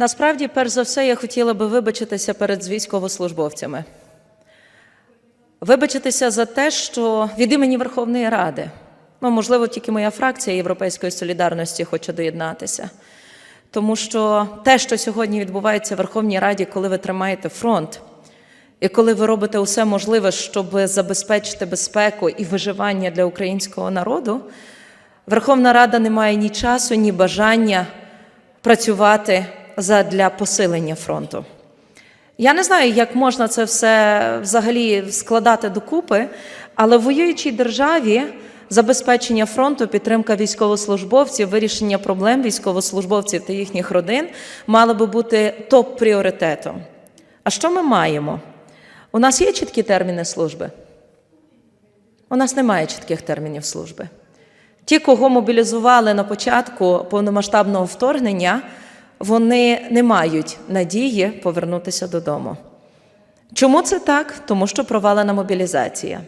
Насправді, перш за все, я хотіла би вибачитися перед військовослужбовцями. Вибачитися за те, що від імені Верховної Ради, ну, можливо, тільки моя фракція Європейської солідарності хоче доєднатися. Тому що те, що сьогодні відбувається в Верховній Раді, коли ви тримаєте фронт, і коли ви робите усе можливе, щоб забезпечити безпеку і виживання для українського народу, Верховна Рада не має ні часу, ні бажання працювати для посилення фронту. Я не знаю, як можна це все взагалі складати докупи, але в воюючій державі забезпечення фронту, підтримка військовослужбовців, вирішення проблем військовослужбовців та їхніх родин мало би бути топ-пріоритетом. А що ми маємо? У нас є чіткі терміни служби? У нас немає чітких термінів служби. Ті, кого мобілізували на початку повномасштабного вторгнення, вони не мають надії повернутися додому. Чому це так? Тому що провалена мобілізація.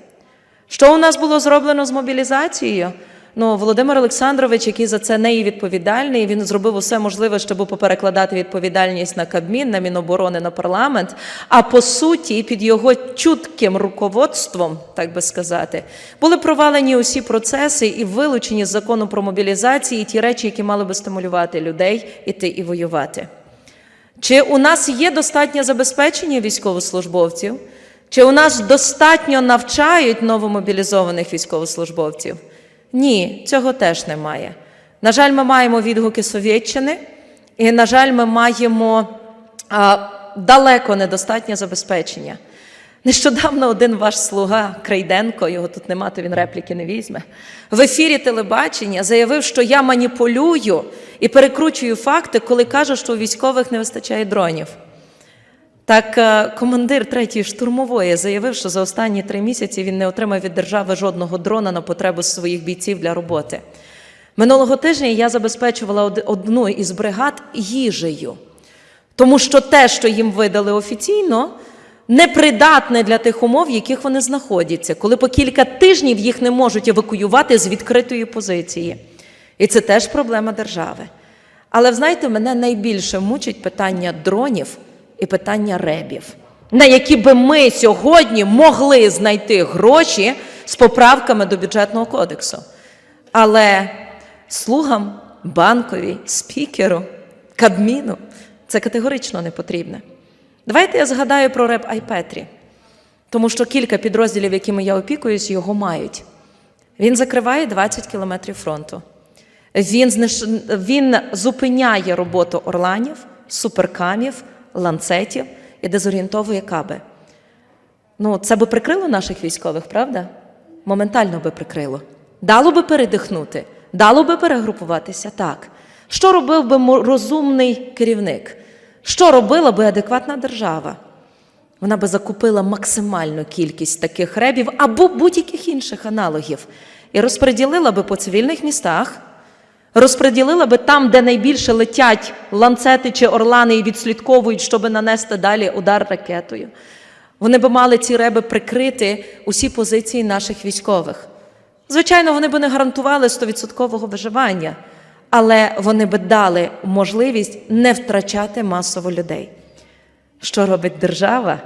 Що у нас було зроблено з мобілізацією? Ну, Володимир Олександрович, який за це не є відповідальний, він зробив усе можливе, щоб поперекладати відповідальність на Кабмін, на Міноборони, на парламент. А по суті, під його чутким руководством, так би сказати, були провалені усі процеси і вилучені з закону про мобілізацію ті речі, які мали би стимулювати людей іти і воювати. Чи у нас є достатнє забезпечення військовослужбовців? Чи у нас достатньо навчають новомобілізованих військовослужбовців? Ні, цього теж немає. На жаль, ми маємо відгуки Совєтщини, і, на жаль, ми маємо а, далеко недостатнє забезпечення. Нещодавно один ваш слуга Крейденко, його тут нема, то він репліки не візьме, в ефірі телебачення заявив, що я маніпулюю і перекручую факти, коли кажу, що у військових не вистачає дронів. Так, е, командир третьої штурмової заявив, що за останні три місяці він не отримав від держави жодного дрона на потребу своїх бійців для роботи. Минулого тижня я забезпечувала одну із бригад їжею, тому що те, що їм видали офіційно, непридатне для тих умов, в яких вони знаходяться, коли по кілька тижнів їх не можуть евакуювати з відкритої позиції. І це теж проблема держави. Але знаєте, мене найбільше мучить питання дронів і питання ребів, на які би ми сьогодні могли знайти гроші з поправками до бюджетного кодексу. Але слугам, банкові, спікеру, кабміну це категорично не потрібне. Давайте я згадаю про реп Айпетрі, тому що кілька підрозділів, якими я опікуюсь, його мають. Він закриває 20 кілометрів фронту. Він. Він зупиняє роботу орланів, суперкамів, ланцетів і дезорієнтовує каби. Ну, це би прикрило наших військових, правда? Моментально би прикрило. Дало би передихнути, дало би перегрупуватися так. Що робив би розумний керівник? Що робила би адекватна держава? Вона би закупила максимальну кількість таких ребів або будь-яких інших аналогів і розподілила би по цивільних містах розподілила би там, де найбільше летять ланцети чи орлани і відслідковують, щоб нанести далі удар ракетою. Вони би мали ці реби прикрити усі позиції наших військових. Звичайно, вони би не гарантували 100% виживання, але вони би дали можливість не втрачати масово людей. Що робить держава?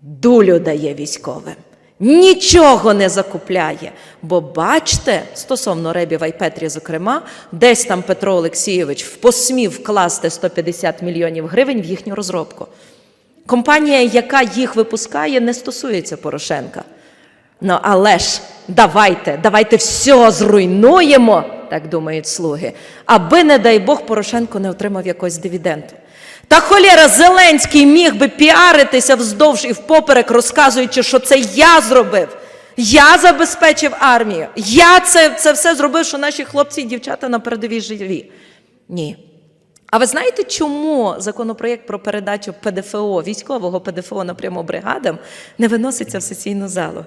Дулю дає військовим нічого не закупляє. Бо бачте, стосовно ребів Айпетрі, зокрема, десь там Петро Олексійович посмів вкласти 150 мільйонів гривень в їхню розробку. Компанія, яка їх випускає, не стосується Порошенка. Ну, але ж давайте, давайте все зруйнуємо, так думають слуги, аби, не дай Бог, Порошенко не отримав якогось дивіденду. Та холєра Зеленський міг би піаритися вздовж і впоперек, розказуючи, що це я зробив. Я забезпечив армію. Я це, це все зробив, що наші хлопці і дівчата на передовій живі. Ні. А ви знаєте, чому законопроєкт про передачу ПДФО, військового ПДФО напряму бригадам не виноситься в сесійну залу?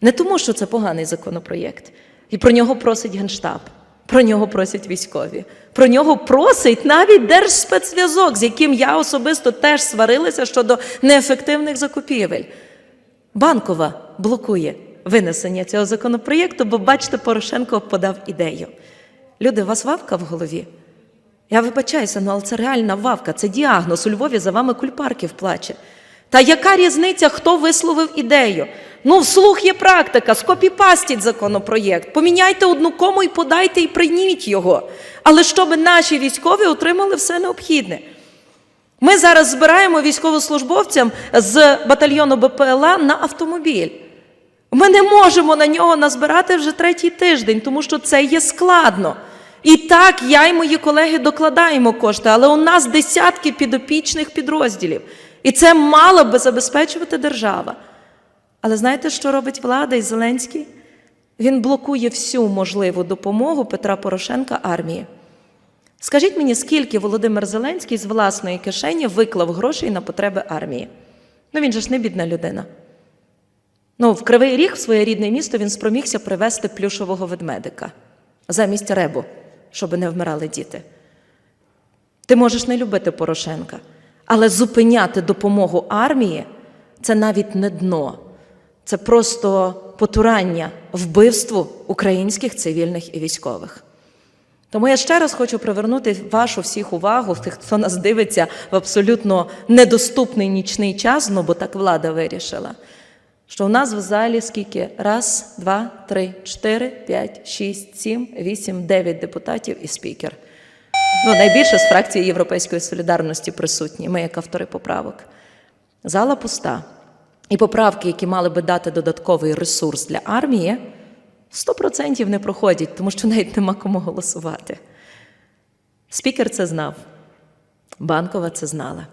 Не тому, що це поганий законопроєкт, і про нього просить Генштаб. Про нього просять військові. Про нього просить навіть Держспецзв'язок, з яким я особисто теж сварилася щодо неефективних закупівель. Банкова блокує винесення цього законопроєкту, бо, бачите, Порошенко подав ідею. Люди, у вас вавка в голові? Я вибачаюся, ну але це реальна вавка, це діагноз. У Львові за вами Кульпарків плаче. Та яка різниця, хто висловив ідею? Ну, вслух є практика, скопіпастіть законопроєкт, поміняйте одну кому і подайте і прийміть його. Але щоб наші військові отримали все необхідне. Ми зараз збираємо військовослужбовцям з батальйону БПЛА на автомобіль. Ми не можемо на нього назбирати вже третій тиждень, тому що це є складно. І так, я і мої колеги докладаємо кошти, але у нас десятки підопічних підрозділів. І це мала би забезпечувати держава. Але знаєте, що робить влада і Зеленський? Він блокує всю можливу допомогу Петра Порошенка армії. Скажіть мені, скільки Володимир Зеленський з власної кишені виклав грошей на потреби армії? Ну він же ж не бідна людина. Ну, в Кривий Ріг, в своє рідне місто, він спромігся привезти плюшового ведмедика замість ребу, щоб не вмирали діти. Ти можеш не любити Порошенка, але зупиняти допомогу армії це навіть не дно, це просто потурання вбивству українських цивільних і військових. Тому я ще раз хочу привернути вашу всіх увагу, тих, хто нас дивиться в абсолютно недоступний нічний час, ну бо так влада вирішила. Що у нас в залі скільки? Раз, два, три, чотири, п'ять, шість, сім, вісім, дев'ять депутатів і спікер. Ну, найбільше з фракції Європейської солідарності присутні, ми як автори поправок. Зала пуста. І поправки, які мали би дати додатковий ресурс для армії, 100% не проходять, тому що навіть нема кому голосувати. Спікер це знав, Банкова це знала.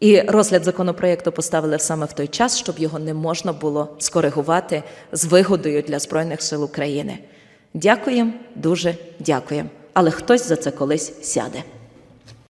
І розгляд законопроєкту поставили саме в той час, щоб його не можна було скоригувати з вигодою для Збройних сил України. Дякуємо, дуже дякуємо. Але хтось за це колись сяде.